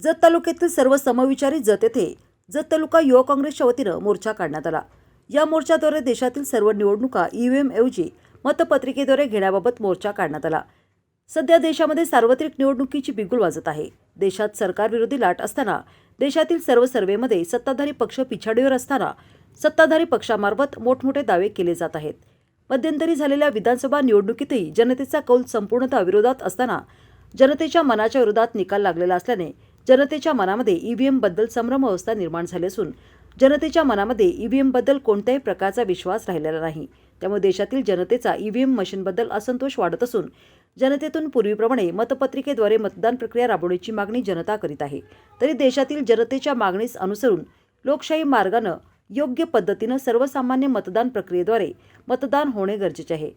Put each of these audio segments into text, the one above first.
जत तालुक्यातील सर्व समविचारी जत येथे जत तालुका युवा काँग्रेसच्या वतीनं मोर्चा काढण्यात आला. या मोर्चाद्वारे देशातील सर्व निवडणुका ईव्हीएम ऐवजी मतपत्रिकेद्वारे घेण्याबाबत मोर्चा काढण्यात आला. सध्या देशामध्ये सार्वत्रिक निवडणुकीची बिगुल वाजत आहे. देशात सरकारविरोधी लाट असताना देशातील सर्व सर्वेमध्ये सत्ताधारी पक्ष पिछाडीवर असताना सत्ताधारी पक्षामार्फत मोठमोठे दावे केले जात आहेत. मध्यंतरी झालेल्या विधानसभा निवडणुकीतही जनतेचा कौल संपूर्णतः विरोधात असताना जनतेच्या मनाच्या विरोधात निकाल लागलेला असल्याने जनतेच्या मनामध्ये ईव्हीएमबद्दल संभ्रम अवस्था निर्माण झाली असून जनतेच्या मनामध्ये ईव्हीएमबद्दल कोणत्याही प्रकारचा विश्वास राहिलेला नाही. त्यामुळे देशातील जनतेचा ईव्हीएम मशीनबद्दल असंतोष वाढत असून जनतेतून पूर्वीप्रमाणे मतपत्रिकेद्वारे मतदान प्रक्रिया राबवण्याची मागणी जनता करीत आहे. तरी देशातील जनतेच्या मागणीस अनुसरून लोकशाही मार्गानं योग्य पद्धतीनं सर्वसामान्य मतदान प्रक्रियेद्वारे मतदान होणे गरजेचे आहे.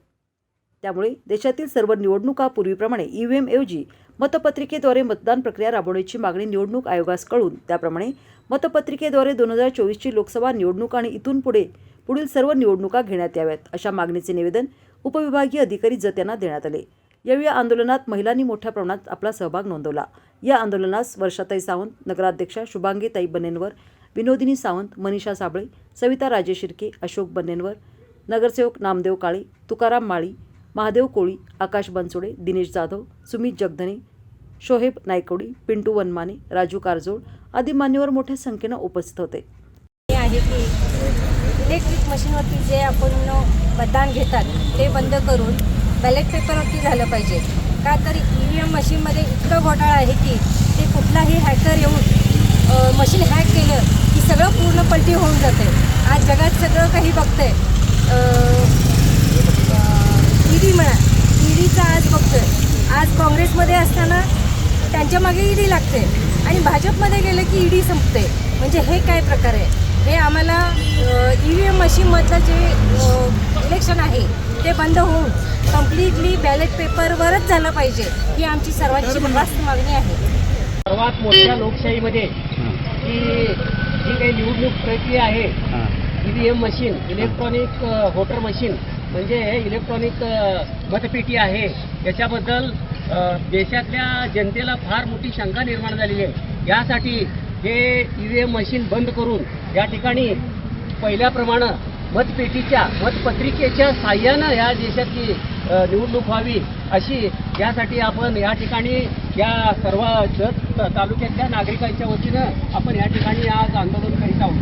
त्यामुळे देशातील सर्व निवडणुका पूर्वीप्रमाणे ईव्हीएम ऐवजी मतपत्रिकेद्वारे मतदान प्रक्रिया राबवण्याची मागणी निवडणूक आयोगास कळून त्याप्रमाणे मतपत्रिकेद्वारे दोन हजार चोवीसची लोकसभा निवडणूक आणि इथून पुढे पुढील सर्व निवडणुका घेण्यात याव्यात अशा मागणीचे निवेदन उपविभागीय अधिकारी जत यांना देण्यात आले. यावेळी या आंदोलनात महिलांनी मोठ्या प्रमाणात आपला सहभाग नोंदवला. या आंदोलनास वर्षाताई सावंत नगराध्यक्षा शुभांगी ताई विनोदिनी सावंत मनीषा साबळे सविता राजे शिर्के अशोक बनेनवर नगरसेवक नामदेव काळे तुकाराम माळी महादेव कोळी आकाश बनसोडे दिनेश जाधव सुमित जगधने शोहेब नायकोडी पिंटू वनमाने राजू कारजोळ आदी मान्यवर मोठ्या संख्येनं उपस्थित होते. हे आहे की इलेक्ट्रिक मशीनवरती जे आपण मतदान घेतात ते बंद करून बॅलेट पेपरवरती झालं पाहिजे. का तर ई व्ही एम मशीनमध्ये इतकं घोटाळा आहे की ते कुठलाही हॅकर येऊन मशीन हॅक केलं की सगळं पूर्ण पलटी होऊन जाते. आज जगात सगळं काही बघतंय ई डी म्हणा ई डीचा आज बघतोय आज काँग्रेसमध्ये असताना त्यांच्या मागे ईडी लागते. आणि भाजपमध्ये गेलं की ईडी संपते. म्हणजे हे काय प्रकार आहे? हे आम्हाला ई व्ही एम मशीनमधलं जे इलेक्शन आहे ते बंद होऊन कम्प्लिटली बॅलेट पेपरवरच झालं पाहिजे ही आमची सर्वांची रास्त मागणी आहे. सर्वात मोठ्या लोकशाहीमध्ये ही. जी काही निवडणूक प्रक्रिया आहे EVM machine electronic voter machine म्हणजे हे इलेक्ट्रॉनिक अ, मतपेटी आहे. याच्याबद्दल देशातल्या जनतेला फार मोठी शंका निर्माण झालेली आहे. यासाठी हे ई व्ही एम मशीन बंद करून या ठिकाणी पहिल्याप्रमाणे मतपेटीच्या मतपत्रिकेच्या साह्यानं ह्या देशातली निवडणूक व्हावी अशी यासाठी आपण या ठिकाणी या सर्व जत तालुक्यातल्या नागरिकांच्या वतीनं आपण या ठिकाणी आज आंदोलन करीत आहोत.